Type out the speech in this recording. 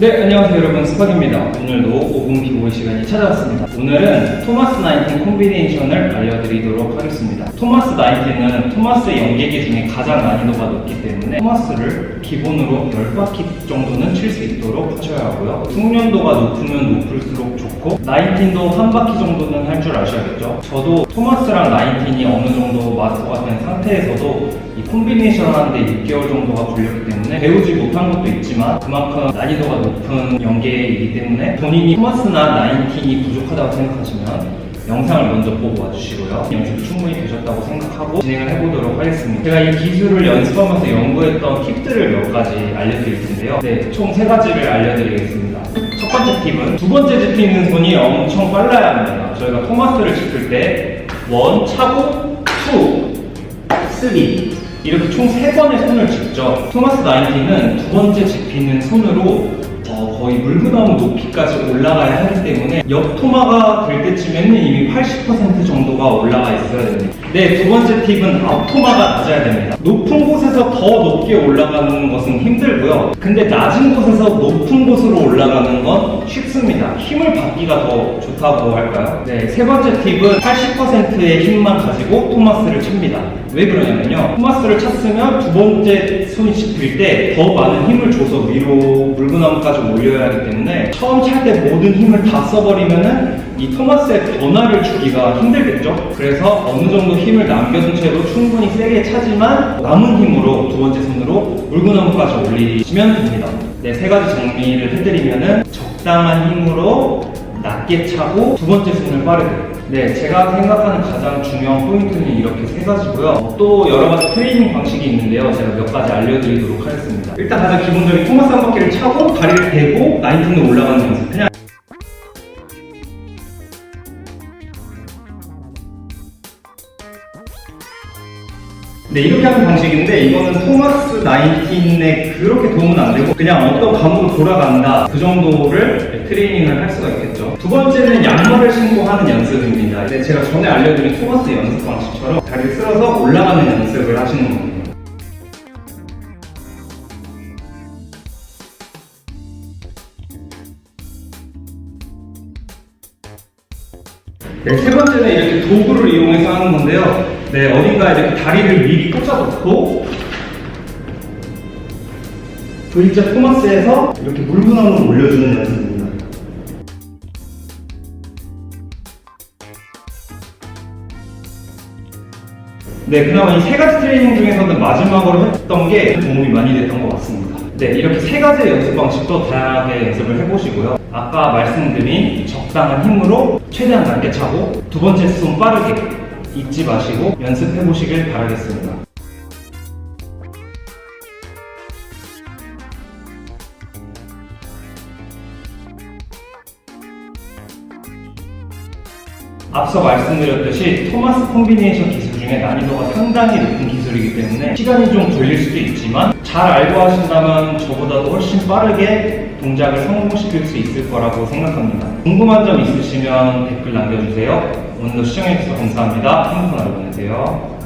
네, 안녕하세요 여러분 스팟입니다. 오늘도 5분 기본 시간이 찾아왔습니다. 오늘은 토마스 나인틴 콤비네이션을 알려드리도록 하겠습니다. 토마스 나인틴은 토마스의 연계기 중에 가장 난이도가 높기 때문에 토마스를 기본으로 10바퀴 정도는 칠 수 있도록 하셔야 하고요. 숙련도가 높으면 높을수록 좋고 나인틴도 한 바퀴 정도는 할 줄 아셔야겠죠. 저도 토마스랑 나인틴이 어느 정도 마스터가 된 상태에서도 이 콤비네이션 하는데 6개월 정도가 걸렸기 때문에 배우지 못한 것도 있지만 그만큼 난이도가 높은 연계이기 때문에 본인이 토마스나 나인틴이 부족하다고 생각하시면 영상을 먼저 보고 와주시고요. 연습이 충분히 되셨다고 생각하고 진행을 해보도록 하겠습니다. 제가 이 기술을 연습하면서 연구했던 팁들을 몇 가지 알려드릴 텐데요. 네, 총 세 가지를 알려드리겠습니다. 첫 번째 팁은 두 번째 짚히는 손이 엄청 빨라야 합니다. 저희가 토마스를 짚을 때원 차고 투, 쓰리 이렇게 총 세 번의 손을 짚죠. 토마스 나인틴은 두 번째 짚히는 손으로 어, 거의 물구나무 높이까지 올라가야 하기 때문에 옆 토마가 될 때쯤에는 이미 80% 정도가 올라가 있어야 됩니다. 네, 두 번째 팁은 앞 토마가 낮아야 됩니다. 높은 곳에서 더 높게 올라가는 것은 힘들고요. 근데 낮은 곳에서 높은 곳으로 올라가는 건 쉽습니다. 힘을 받기가 더 좋다고 할까요? 네, 세 번째 팁은 80%의 힘만 가지고 토마스를 칩니다. 왜 그러냐면요. 토마스를 찼으면 두 번째 손이 짚힐 때 더 많은 힘을 줘서 위로 물구나무까지 올려 야 하기 때문에 처음 찰 때 모든 힘을 다 써버리면은 이 토마스의 변화를 주기가 힘들겠죠. 그래서 어느 정도 힘을 남겨둔 채로 충분히 세게 차지만 남은 힘으로 두 번째 손으로 물구나무까지 올리시면 됩니다. 네, 세 가지 정리를 해드리면은 적당한 힘으로 낮게 차고 두 번째 손을 빠르게. 네, 제가 생각하는 가장 중요한 포인트는 이렇게 세 가지고요. 또 여러 가지 트레이닝 방식이 있는데요. 제가 몇 가지 알려드리도록 하겠습니다. 일단 가장 기본적인 토마스 한 바퀴를 차고 다리를 대고 나인틴으로 올라가는 연습. 그냥 네, 이렇게 하는 방식인데 이거는 토마스 나인틴에 그렇게 도움은 안 되고 그냥 어떤 감으로 돌아간다 그 정도를 트레이닝을 할 수가 있겠죠. 두 번째는 양말을 신고 하는 연습입니다. 네, 제가 전에 알려드린 토마스 연습 방식처럼 다리를 쓸어서 올라가는 연습을 하시는 겁니다. 네, 세 번째는 이렇게 도구를 이용해서 하는 건데요. 네, 어딘가 이렇게 다리를 미리 꽂아놓고 V자 토마스에서 이렇게 물구나무를 올려주는 연습입니다. 네, 그나마 이 세 가지 트레이닝 중에서는 마지막으로 했던 게 도움이 많이 됐던 것 같습니다. 네, 이렇게 세 가지의 연습 방식도 다양하게 연습을 해보시고요. 아까 말씀드린 적당한 힘으로 최대한 낮게 차고 두 번째 손 빠르게 잊지 마시고 연습해보시길 바라겠습니다. 앞서 말씀드렸듯이 토마스 콤비네이션 기술 중에 난이도가 상당히 높은 기술이기 때문에 시간이 좀 걸릴 수도 있지만 잘 알고 하신다면 저보다도 훨씬 빠르게 동작을 성공시킬 수 있을 거라고 생각합니다. 궁금한 점 있으시면 댓글 남겨주세요. 오늘도 시청해주셔서 감사합니다. 행복한 하루 보내세요.